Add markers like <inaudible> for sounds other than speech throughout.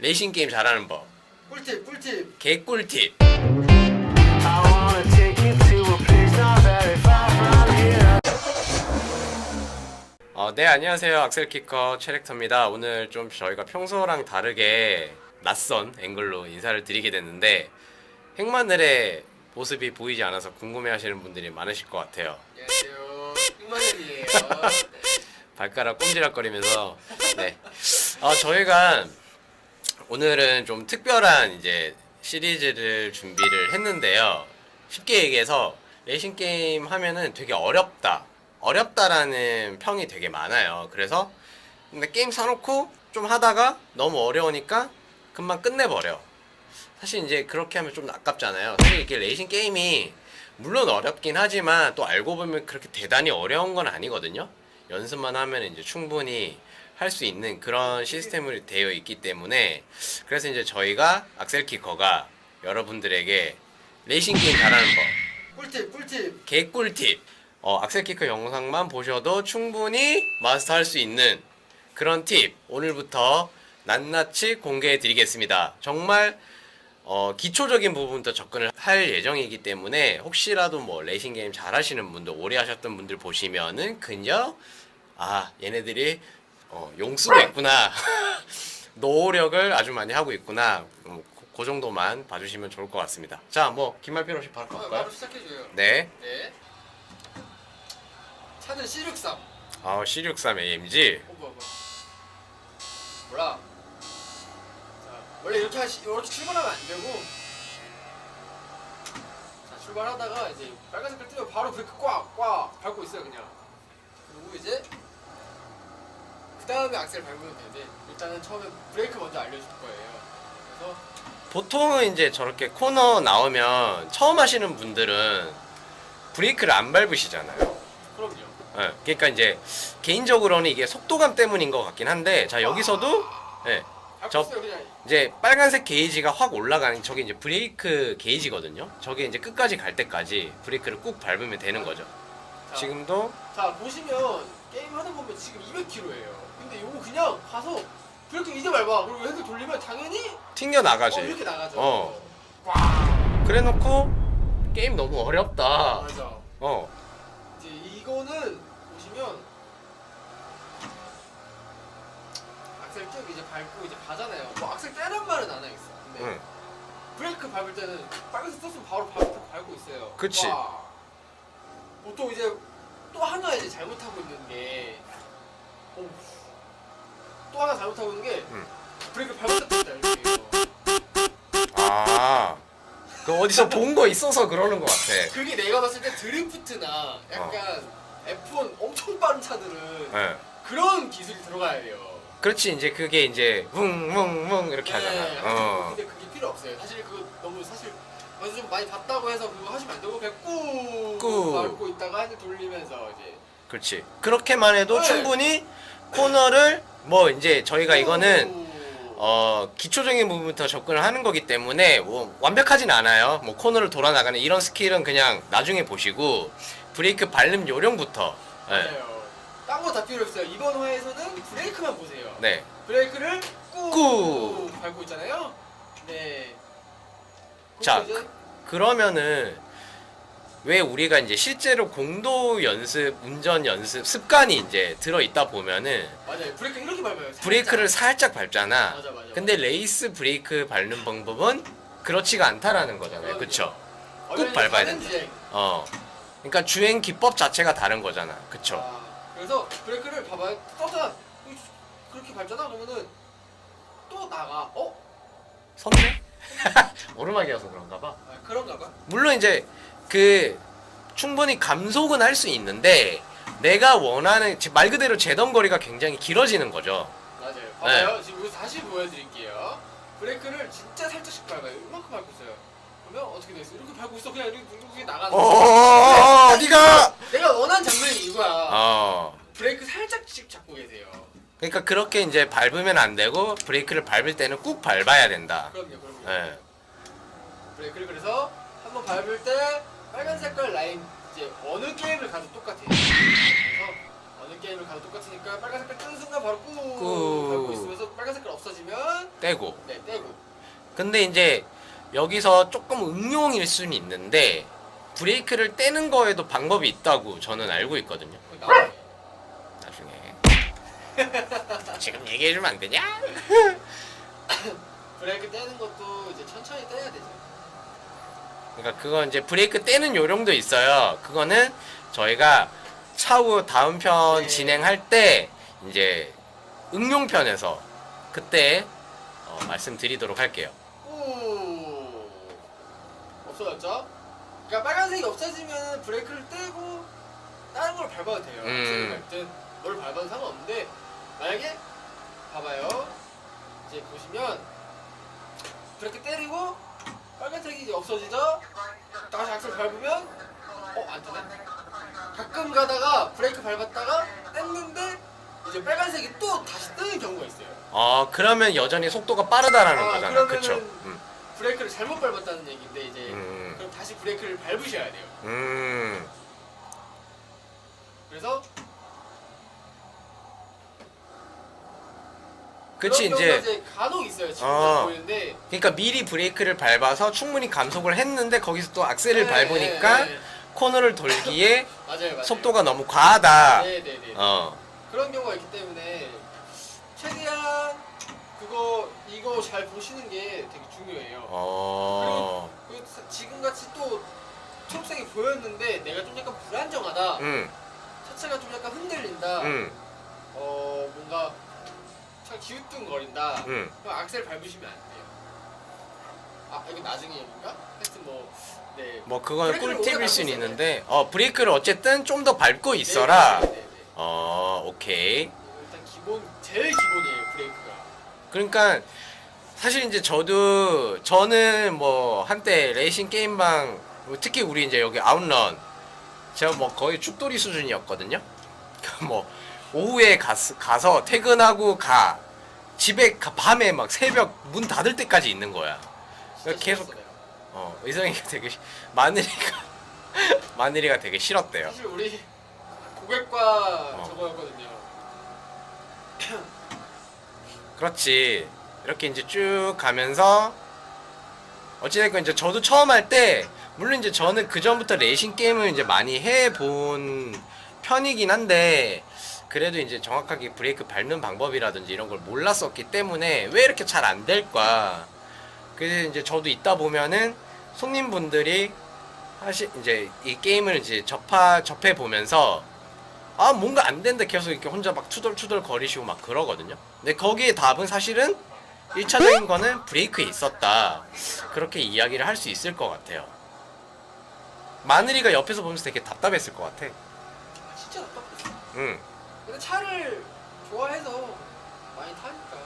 레이싱 게임 잘하는 법. 꿀팁 꿀팁 개꿀팁. 어, 네, 안녕하세요. 악셀키커 체렉터입니다. 오늘 좀 저희가 평소랑 다르게 낯선 앵글로 인사를 드리게 됐는데 핵마늘의 모습이 보이지 않아서 궁금해 하시는 분들이 많으실 것 같아요. 안녕하세요 흑마늘이에요 발가락 꼼지락거리면서 네. 어, 저희가 오늘은 좀 특별한 이제 시리즈를 준비를 했는데요. 쉽게 얘기해서 레이싱 게임 하면은 되게 어렵다. 어렵다라는 평이 되게 많아요. 그래서 근데 게임 사놓고 좀 하다가 너무 어려우니까 금방 끝내버려. 사실 이제 그렇게 하면 좀 아깝잖아요. 사실 이게 레이싱 게임이 물론 어렵긴 하지만 또 알고 보면 그렇게 대단히 어려운 건 아니거든요. 연습만 하면 이제 충분히 할 수 있는 그런 시스템으로 되어 있기 때문에 그래서 이제 저희가 악셀키커가 여러분들에게 레이싱 게임 잘하는 법 꿀팁 꿀팁 개꿀팁 어, 악셀키커 영상만 보셔도 충분히 마스터할 수 있는 그런 팁 오늘부터 낱낱이 공개해 드리겠습니다. 정말 어, 기초적인 부분부터 접근을 할 예정이기 때문에 혹시라도 뭐 레이싱 게임 잘 하시는 분들 오래 하셨던 분들 보시면은 그냥 아 얘네들이 어, 용 쓰고 있구나. <laughs> 노력을 아주 많이 하고 있구나. 음, 그- 그 정도만 봐주시면 좋을 것 같습니다. 자뭐말 필요 없이 바로 어, 갈까요? 바로 시작해줘요. 네. 네. 차는 C63. 아, C63 AMG. 어 뭐야 뭐야. 몰라 자 원래 이렇게 하시 이렇게 출발하면 안 되고. 자 출발하다가 이제 빨간 색깔 뜨면 바로 브레이크 꽉 꽉 밟고 있어요 그냥. 그리고 이제 그 다음에 악셀 밟으면 되는데 일단은 처음에 브레이크 먼저 알려줄 거예요 그래서 보통은 이제 저렇게 코너 나오면 처음 하시는 분들은 브레이크를 안 밟으시잖아요. 그럼요 예, 그러니까 이제 개인적으로는 이게 속도감 때문인 것 같긴 한데 자 여기서도 예, 저- 그냥 이제 빨간색 게이지가 확 올라가는 저게 이제 브레이크 게이지거든요. 저게 이제 끝까지 갈 때까지 브레이크를 꾹 밟으면 되는 거죠. 자, 지금도 자 보시면 게임 하다 보면 지금 200km예요. 근데 요거 그냥 가서 브레이크 이제 밟아. 그리고 핸들 돌리면 당연히 튕겨 어, 나가지. 이렇게 나가죠. 어. 와. 그래놓고 게임 너무 어렵다. 맞아. 어, 이제 이거는 보시면 악셀 쭉 이제 밟고 이제 가잖아요. 뭐 악셀 떼는 말은 안 하겠어. 근데 응. 브레이크 밟을 때는 빨간색 썼으면 바로 밟, 밟고 있어요. 그치. 와. 보통 이제 또 하나 이제 잘못하고 있는 게 어, 또 하나 잘못하고 있는 게 응. 브레이크 있다 이렇게 아, 그 어디서 본 거 있어서 그러는 것 같아. 그게 내가 봤을 때 드리프트나 약간 F1 엄청 빠른 차들은 예. 그런 기술이 들어가야 돼요. 그렇지 이제 그게 이제 뭉뭉뭉 이렇게 하잖아. 네, 어. 근데 그게 필요 없어요. 사실 그거 너무 사실 어디서 좀 많이 봤다고 해서 그거 하시면 안 되고 그냥 꾹 꾹. 밟고 있다가 핸들 돌리면서 이제 그렇지. 그렇게만 해도 네. 충분히 코너를 뭐 이제 저희가 이거는 꾹. 어 기초적인 부분부터 접근을 하는 거기 때문에 뭐 완벽하진 않아요. 뭐 코너를 돌아 나가는 이런 스킬은 그냥 나중에 보시고 브레이크 밟는 요령부터. 네. 맞아요. 딴 거 다 필요 없어요. 이번 화에서는 브레이크만 보세요. 네. 브레이크를 꾹, 꾹. 밟고 있잖아요. 네. 자, 이제 그러면은 왜 우리가 이제 실제로 공도 연습, 운전 연습 습관이 이제 들어 있다 보면은 맞아요. 브레이크 이렇게 밟아요. 살짝. 브레이크를 살짝 밟잖아. 맞아 맞아. 근데 레이스 브레이크 밟는 방법은 그렇지가 않다라는 거잖아요. 그쵸? 어, 꾹 밟아야 된다. 어. 그러니까 주행 기법 자체가 다른 거잖아. 그쵸? 아, 그래서 브레이크를 봐봐요. 떠다 그렇게 밟잖아. 그러면은 또 나가. 어? 선대? <laughs> 오르막이어서 그런가 봐. 아, 그런가 봐. 물론 이제 그 충분히 감속은 할 수 있는데 내가 원하는 지- 말 그대로 제동거리가 굉장히 길어지는 거죠. 맞아요. 네. 봐봐요. 지금 여기서 다시 보여드릴게요. 브레이크를 진짜 살짝씩 밟아요. 이만큼 밟고 있어요. 그러면 어떻게 돼 있어? 이렇게 밟고 있어. 그냥 이렇게, 이렇게 나가는 거야. 어, 네가 내가 원한 장면이 이거야. 어. 브레이크 살짝씩 잡고 계세요. 그러니까 그렇게 이제 밟으면 안 되고 브레이크를 밟을 때는 꾹 밟아야 된다. 그럼요, 그럼요. 예. 브레이크를 그래서 한번 밟을 때 빨간 색깔 라인 이제 어느 게임을 가도 똑같아요. 그래서 어느 게임을 가도 똑같으니까 빨간 색깔 뜨는 순간 바로 꾹 꾹. 밟고 있으면서 빨간 색깔 없어지면 떼고. 네 떼고 근데 이제 여기서 조금 응용일 수는 있는데 브레이크를 떼는 거에도 방법이 있다고 저는 알고 있거든요. 나와요. 나중에. <laughs> 지금 얘기해주면 안 되냐? <laughs> 브레이크 떼는 것도 이제 천천히 떼야 되죠. 그러니까 그건 이제 브레이크 떼는 요령도 있어요. 그거는 저희가 차후 다음 편 네. 진행할 때 이제 응용편에서 그때 어, 말씀드리도록 할게요. 오 없어졌죠? 그러니까 빨간색이 없어지면 브레이크를 떼고 다른 걸 밟아도 돼요. 음. 밟든 뭘 밟아도 상관없는데 만약에 봐봐요. 이제 보시면 브레이크 때리고 빨간색이 이제 없어지죠? 다시 악셀 밟으면 어안 뜨네. 가끔 가다가 브레이크 밟았다가 뗐는데 이제 빨간색이 또 다시 뜨는 경우가 있어요. 어 그러면 여전히 속도가 빠르다라는 아, 거잖아. 그러면은- 그쵸? 음. 브레이크를 잘못 밟았다는 얘기인데 이제 음. 그럼 다시 브레이크를 밟으셔야 돼요. 음. 그래서 그치 그런 경우가 이제 간혹 있어요. 지금 어. 보이는데 그러니까 미리 브레이크를 밟아서 충분히 감속을 했는데 거기서 또 악셀을 네, 밟으니까 네, 네. 코너를 돌기에 <laughs> 맞아요, 맞아요. 속도가 너무 과하다. 네, 네, 네. 어. 그런 경우가 있기 때문에 최대한 그거 이거 잘 보시는 게 되게 중요해요. 어. 그리고 지금 같이 또 초록색이 보였는데 내가 좀 약간 불안정하다. 음. 차체가 좀 약간 흔들린다. 음. 어 뭔가 차 기우뚱거린다. 음. 그럼 악셀 밟으시면 안 돼요. 아 이거 나중에 얘기인가? 하여튼 뭐 네. 뭐 그건 브레이크를 꿀팁일 오래 수는 밟고 있는데 어 브레이크를 어쨌든 좀 더 밟고 있어라. 네, 네, 네, 네. 어 오케이. 일단 기본 제일 기본이에요 브레이크가. 그러니까 사실 이제 저도 저는 뭐 한때 레이싱 게임방 뭐 특히 우리 이제 여기 아웃런 제가 뭐 거의 죽돌이 수준이었거든요. <laughs> 뭐 오후에 가서, 가서 퇴근하고 가 집에 가, 밤에 막 새벽 문 닫을 때까지 있는 거야. 진짜 계속- 싫었어요. 어 의성이가 되게 시- 마늘이가 <laughs> 마늘이가 되게 싫었대요. 사실 우리 고객과 어. 저거였거든요. 그렇지. 이렇게 이제 쭉 가면서 어찌됐건 이제 저도 처음 할 때 물론 이제 저는 그 전부터 레이싱 게임을 이제 많이 해본 편이긴 한데 그래도 이제 정확하게 브레이크 밟는 방법이라든지 이런 걸 몰랐었기 때문에 왜 이렇게 잘 안 될까. 그래서 이제 저도 있다 보면은 손님분들이 사실 이제 이 게임을 이제 접하 접해 보면서 아 뭔가 안 된다 계속 이렇게 혼자 막 투덜투덜 거리시고 막 그러거든요. 근데 거기에 답은 사실은 1차적인 거는 브레이크에 있었다. 그렇게 이야기를 할 수 있을 것 같아요. 마늘이가 옆에서 보면서 되게 답답했을 것 같아. 아, 진짜 답답했어. 응, 근데 차를 좋아해서 많이 타니까.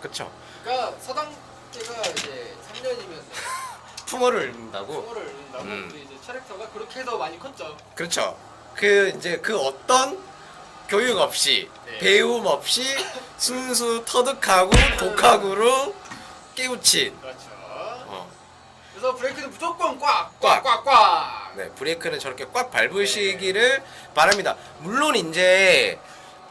그쵸. 그러니까 서당 때가 이제 3년이면 품어를 <laughs> 읽는다고. 성어를 읽는다고 음. 또 이제 캐릭터가 그렇게 해서 많이 컸죠. 그렇죠. 그 이제 그 어떤 교육 없이 네. 배움 없이 <laughs> 순수 터득하고 독학으로 깨우친. 그렇죠. 어. 그래서 브레이크는 무조건 꽉, 꽉. 꽉, 꽉, 꽉. 네, 브레이크는 저렇게 꽉 밟으시기를 바랍니다. 물론 이제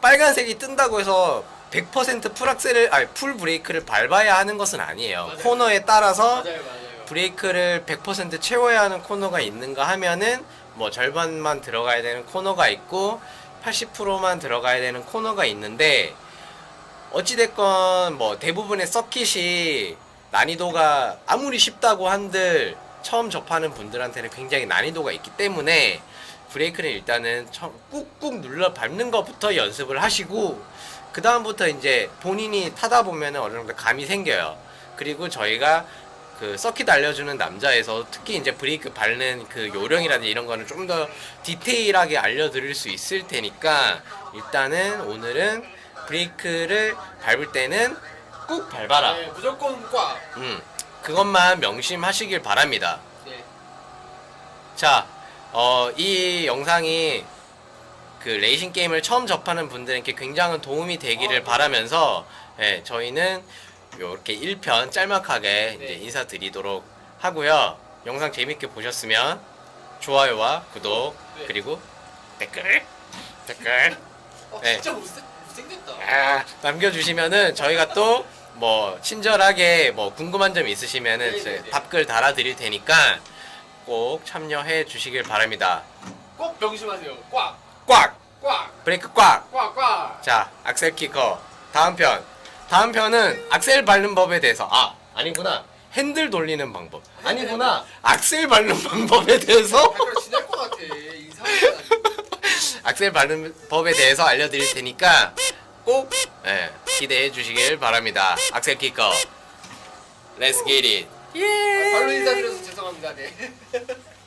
빨간색이 뜬다고 해서 100% 풀악셀을 아니 풀 브레이크를 밟아야 하는 것은 아니에요. 맞아요. 코너에 따라서 맞아요, 맞아요. 브레이크를 100% 채워야 하는 코너가 있는가 하면은 뭐 절반만 들어가야 되는 코너가 있고 80%만 들어가야 되는 코너가 있는데 어찌됐건 뭐 대부분의 서킷이 난이도가 아무리 쉽다고 한들 처음 접하는 분들한테는 굉장히 난이도가 있기 때문에 브레이크는 일단은 처- 꾹꾹 눌러 밟는 것부터 연습을 하시고 그 다음부터 이제 본인이 타다 보면 어느 정도 감이 생겨요. 그리고 저희가 그 서킷 알려주는 남자에서 특히 이제 브레이크 밟는 그 요령이라든지 이런 거는 좀 더 디테일하게 알려드릴 수 있을 테니까 일단은 오늘은 브레이크를 밟을 때는 꾹 밟아라. 네, 무조건 꽉. 음, 그것만 명심하시길 바랍니다. 네. 자, 어, 이 영상이 그 레이싱 게임을 처음 접하는 분들에게 굉장한 도움이 되기를 어, 네. 바라면서 예, 저희는 이렇게 1편 짤막하게 네. 이제 인사드리도록 하고요. 영상 재밌게 보셨으면 좋아요와 구독 네. 그리고 댓글 댓글 어, 네. 진짜 못생, 못생겼다. 아, 남겨주시면은 저희가 또 뭐 친절하게 뭐 궁금한 점 있으시면은 네네네. 저희 답글 달아드릴 테니까 꼭 참여해 주시길 바랍니다. 꼭 명심하세요. 꽉, 꽉 꽉, 브레이크 꽉. 꽉, 꽉. 자 악셀 키커 다음 편. 다음 편은 악셀 밟는 법에 대해서 아 아니구나 핸들 돌리는 방법 아니구나 악셀 밟는 <laughs> 방법에 대해서 것 같아. 이상하게. <laughs> 악셀 밟는 법에 대해서 알려드릴 테니까 꼭 예, 기대해 주시길 바랍니다. 악셀 키커 Let's get it. 발로 인사드려서 죄송합니다. 네. <laughs>